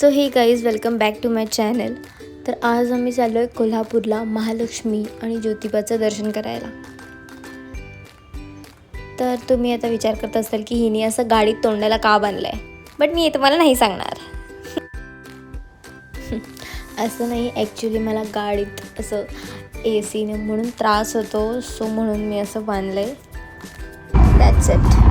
So hey guys welcome back to my channel तर आज आम्ही चाललो आहे कोल्हापूरला महालक्ष्मी आणि ज्योतिबाचं दर्शन करायला. तर तुम्ही आता विचार करत असाल की हिने असं गाडीत तोंडाला का बांधलं आहे बट मी तुम्हाला नाही सांगणार. असं नाही ॲक्च्युली मला गाडीत असं ए सीने म्हणून त्रास होतो सो म्हणून मी असं बांधलं आहे दॅट्स इट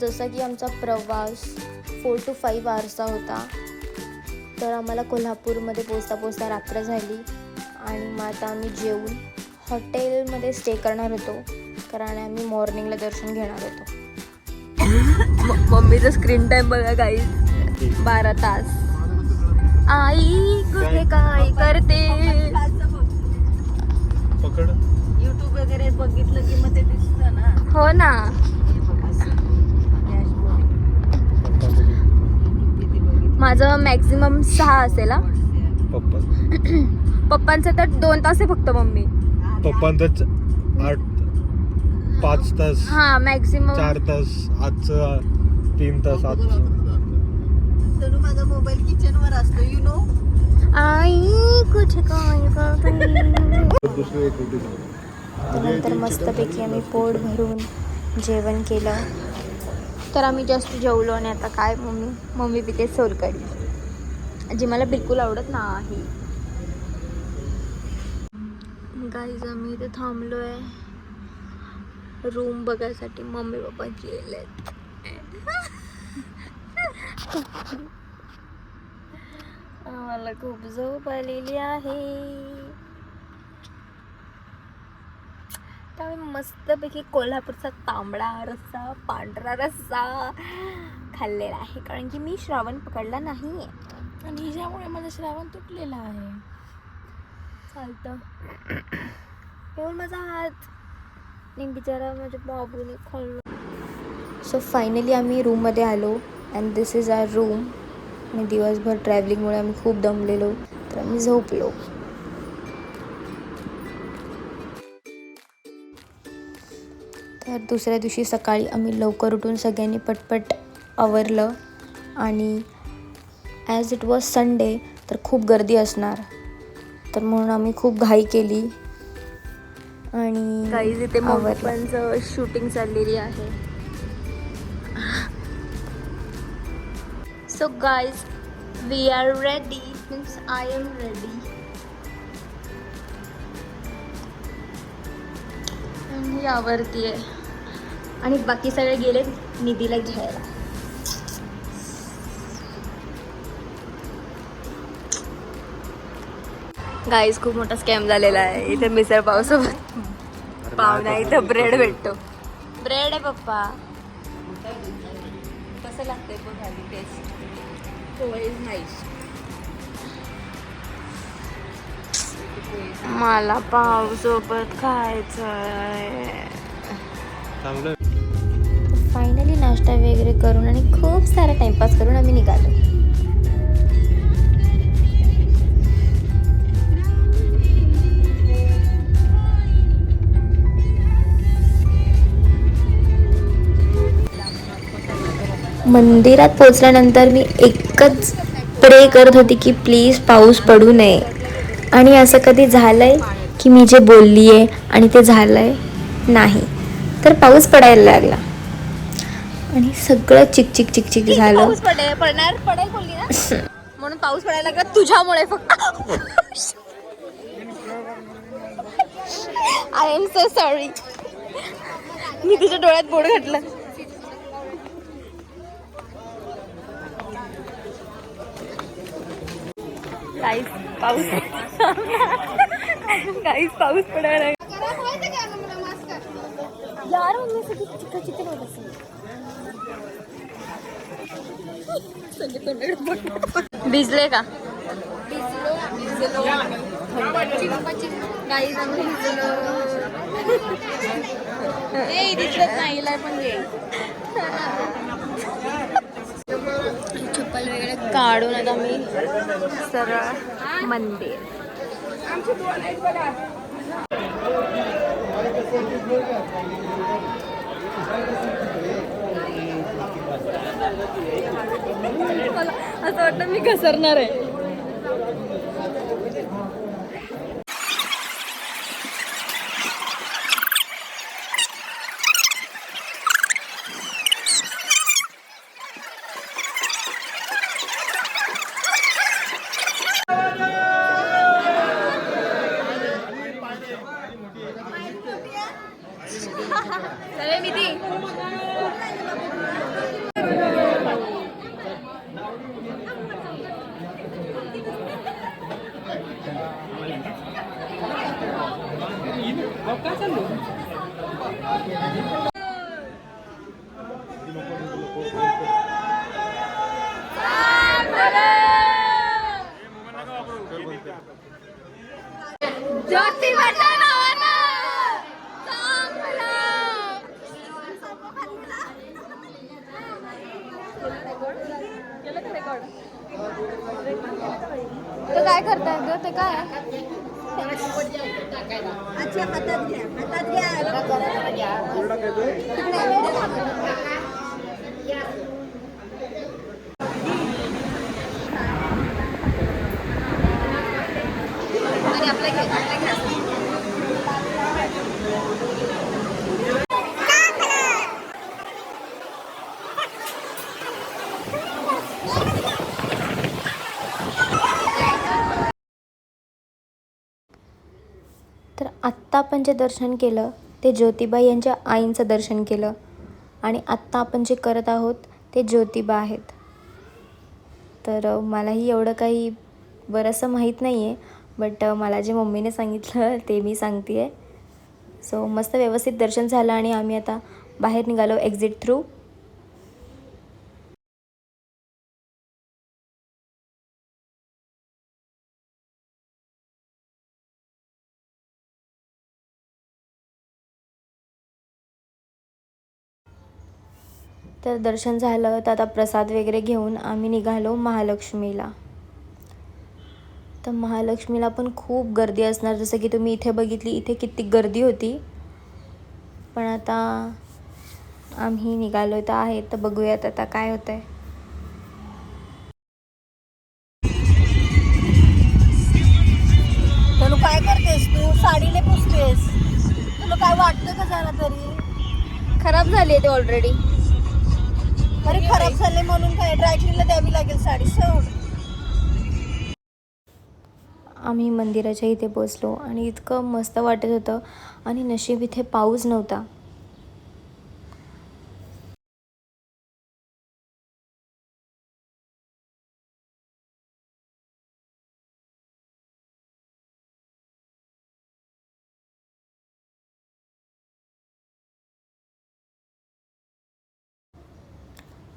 जसा की आमचा प्रवास फोर टू फाईव्ह आवर्सचा होता. तर आम्हाला कोल्हापूरमध्ये पोचता पोचता रात्र झाली आणि मग आता आम्ही जेवून हॉटेलमध्ये स्टे करणार होतो. कारण आम्ही मॉर्निंगला दर्शन घेणार होतो. मम्मीचा स्क्रीन टाइम बघा काही बारा तास. आई कुठे काय करते? पकड. युट्यूब वगैरे बघितलं की मग ते दिसतं ना. हो ना. माझं मॅक्झिमम सहा असेल हा. पप्पा. पप्पांचं तर दोन तास आहे फक्त मम्मी. पप्पांच आठ पाच तास हा मॅक्झिमम चार तास आजचं तीन तास आजचं. तनु माझा मोबाईल किचन वर असतो यु नो आई दुसरी एक रोटी सांग. त्यानंतर मस्तपैकी आम्ही पोट भरून जेवण केलं. तर आम्ही जास्त जेवलो आणि आता काय मम्मी मम्मी पिते सोलकढी जी मला बिलकुल आवडत नाही. गाईज आम्ही इथे थांबलो आहे रूम बघायसाठी मम्मी पप्पा गेले मला खूप झोप आलेली आहे. त्यामुळे मस्तपैकी कोल्हापूरचा तांबडा रस्सा पांढरा रस्सा खाल्लेला आहे. कारण की मी श्रावण पकडला नाही. आहे आणि हिच्यामुळे माझा श्रावण तुटलेला आहे. चालतं. माझा हात. बिचारा माझ्या बाबूने खाल्लं. सो फायनली आम्ही रूममध्ये आलो. And this is our room आणि दिवसभर ट्रॅव्हलिंगमुळे आम्ही खूप दमलेलो. तर आम्ही झोपलो. तर दुसऱ्या दिवशी सकाळी आम्ही लवकर उठून सगळ्यांनी पटपट आवरलं. आणि ॲज इट वॉज संडे तर खूप गर्दी असणार. तर म्हणून आम्ही खूप घाई केली. आणि गाईज इथे शूटिंग चाललेली आहे. So guys we are ready means I am ready मी आवरती आहे आणि बाकी सगळे गेले निधीला घ्यायला. गाईज खूप मोठा स्कॅम झालेला आहे. इथे मिसळ पावसोबत. पाहुणा इथं ब्रेड भेटतो. ब्रेड आहे पप्पा. कसं लागतंय बघ आधी टेस्ट हो इज नाईस मला पाव सोबत खायचं आहे. चांगलं फायनली नाश्ता वगैरे करून आणि खूप सारा टाइमपास करून आम्ही निघालो. मंदिरात पोचल्यानंतर मी एकच प्रे करत होती की प्लीज पाऊस पडू नये. आणि असं कधी झालंय की मी जे बोलली आहे आणि ते झालंय नाही. तर पाऊस पडायला लागला. आणि सगळं चिकचिक चिकचिक झालं. पडणार? पडेल बोलली ना? म्हणून पाऊस पडायला लागला. तुझ्यामुळे फक्त. आय एम सो सॉरी मी तुझ्या डोळ्यात बोट घातलं. काहीच पाऊस काहीच पाऊस पडायला यार? मम्मी सगळी चिकन चिकन होत असेल. भिजले का? चप्पल वगैरे काढून आता मी सरळ मंदिर. आमची मला असं वाटतं मी घसरणार आहे. चालेल मी चांगलं. ते काय करताय ग ते काय अच्छा हातात घ्या. हातात घ्या. आपल्या तर आत्ता आपण जे दर्शन केलं ते ज्योतिबा यांच्या आईंचं दर्शन केलं. आणि आत्ता आपण जे करत आहोत ते ज्योतिबा आहेत. तर मलाही एवढं काही बरंसं माहीत नाही आहे बट मला जे मम्मीने सांगितलं ते मी सांगते आहे सो मस्त व्यवस्थित दर्शन झालं आणि आम्ही आता बाहेर निघालो एक्झिट थ्रू तर दर्शन झालं तर आता प्रसाद वगैरे घेऊन आम्ही निघालो महालक्ष्मीला. तर महालक्ष्मीला पण खूप गर्दी असणार. जसं की तुम्ही इथे बघितली इथे किती गर्दी होती. पण आता आम्ही निघालो तर आहे तर बघूयात आता काय होतं आहे तनु काय करतेस तू? साडीने पुसतेस. तुला काय वाटतं का जरा तरी? खराब झाली आहे ते ऑलरेडी अरे खराब झाले म्हणून काय? ड्रायक्लीनला द्यावी लागेल साडी सोड. आम्ही मंदिराच्या इथे पोचलो आणि इतकं मस्त वाटत होतं आणि नशीब इथे पाऊस नव्हता.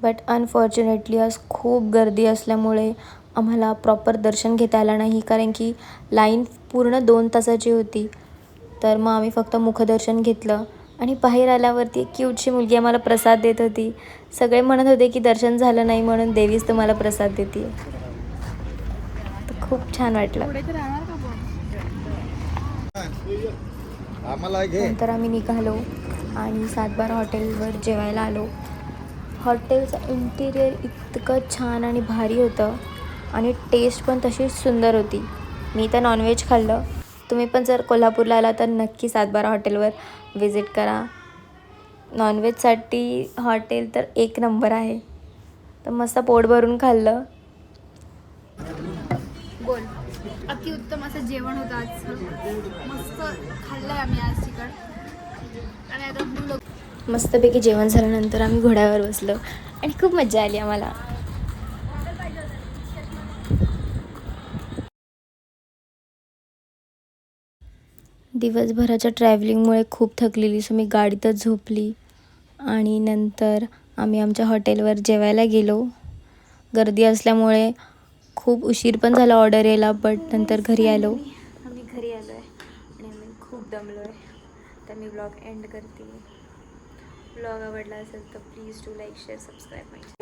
बट अनफॉर्च्युनेटली आज खूप गर्दी असल्यामुळे आम्हाला प्रॉपर दर्शन घेता आलं नाही. कारण की लाईन पूर्ण दोन तासाची होती. तर मग आम्ही फक्त मुखदर्शन घेतलं. आणि बाहेर आल्यावरती एक क्यूटशी मुलगी आम्हाला प्रसाद देत होती. सगळे म्हणत होते की दर्शन झालं नाही म्हणून देवीच तुम्हाला प्रसाद देते खूप छान वाटलं. नंतर आम्ही निघालो आणि सातबारा हॉटेलवर जेवायला आलो. हॉटेलचं इंटिरियर इतकं छान आणि भारी होतं. आणि टेस्ट पण तशी सुंदर होती. मी तर नॉनव्हेज खाल्लं. तुम्ही पण जर कोल्हापूरला आला तर नक्की सातबारा हॉटेलवर व्हिजिट करा. नॉनव्हेजसाठी हॉटेल तर एक नंबर आहे. तर मस्त पोट भरून खाल्लं. बोल. अतिउत्तम असं जेवण होतं आज मस्त खाल्लं आम्ही आज चिकन आणि आता मस्तपैकी जेवण झाल्यानंतर आम्ही घोड्यावर बसलो. आणि खूप मजा आली आम्हाला. दिवसभराच्या ट्रॅव्हलिंगमुळे खूप थकलेली सो मी गाडीतच झोपली. आणि नंतर आम्ही आमच्या हॉटेलवर जेवायला गेलो. गर्दी असल्यामुळे खूप उशीर पण झाला ऑर्डर यायला बट नंतर घरी आलो. आम्ही घरी आलो आहे आणि आम्ही खूप दमलो आहे तर मी ब्लॉग एंड करते. ब्लॉग आवडला असेल तर please to like share subscribe माहिती